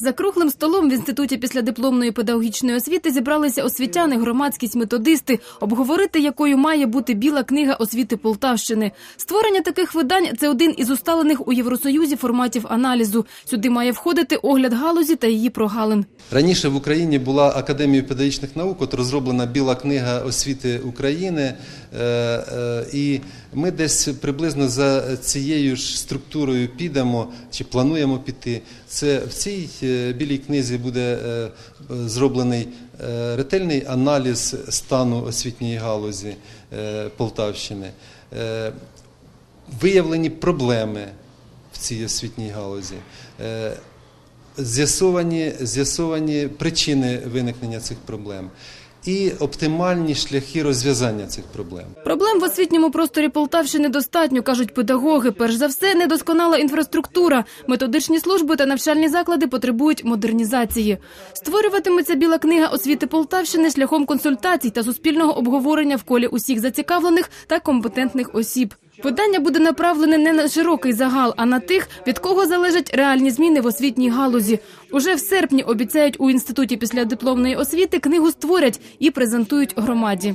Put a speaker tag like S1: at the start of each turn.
S1: За круглим столом в інституті післядипломної педагогічної освіти зібралися освітяни, громадськість, методисти, обговорити, якою має бути біла книга освіти Полтавщини. Створення таких видань це один із усталених у Євросоюзі форматів аналізу. Сюди має входити огляд галузі та її прогалин.
S2: Раніше в Україні була Академія педагогічних наук, от розроблена біла книга освіти України, е, е, і ми десь приблизно за цією ж структурою підемо чи плануємо піти. Це в цій е, білій книзі буде е, зроблений е, ретельний аналіз стану освітньої галузі Полтавщини. Виявлені проблеми в цій освітній галузі. З'ясовані причини виникнення цих проблем і оптимальні шляхи розв'язання цих проблем.
S1: Проблем в освітньому просторі Полтавщини достатньо, кажуть педагоги. Перш за все, недосконала інфраструктура. Методичні служби та навчальні заклади потребують модернізації. Створюватиметься біла книга освіти Полтавщини шляхом консультацій та суспільного обговорення в колі усіх зацікавлених та компетентних осіб. Видання буде направлене не на широкий загал, а на тих, від кого залежать реальні зміни в освітній галузі. Уже в серпні обіцяють у інституті післядипломної освіти книгу створять і презентують громаді.